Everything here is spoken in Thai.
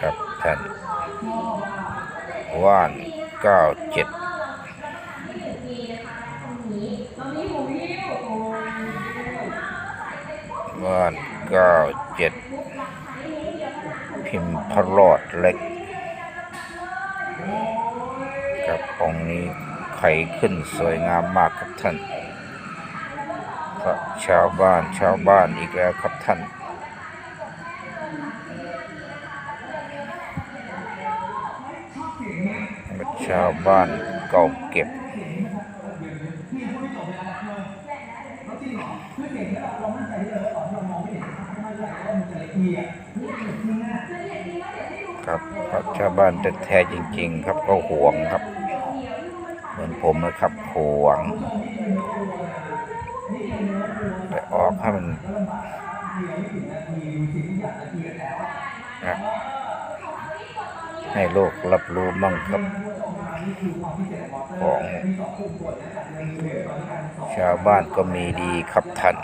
ครับท่านว่านเก้าเจ็ดว่านเก้าเจ็ดพิมพ์พระรอดเล็กครับองค์นี้ไขขึ้นสวยงามมากครับท่านพระชาวบ้านชาวบ้านอีกแล้วครับท่าน ชาวบ้านเก่าเก็บ ครับพระชาวบ้านแท้จริง ๆ ครับก็ห่วงครับ เหมือนผมนะครับห่วงไปออกให้มันนะให้โลกรับรู้มั่งครับ ของชาวบ้านก็มีดีขับทัน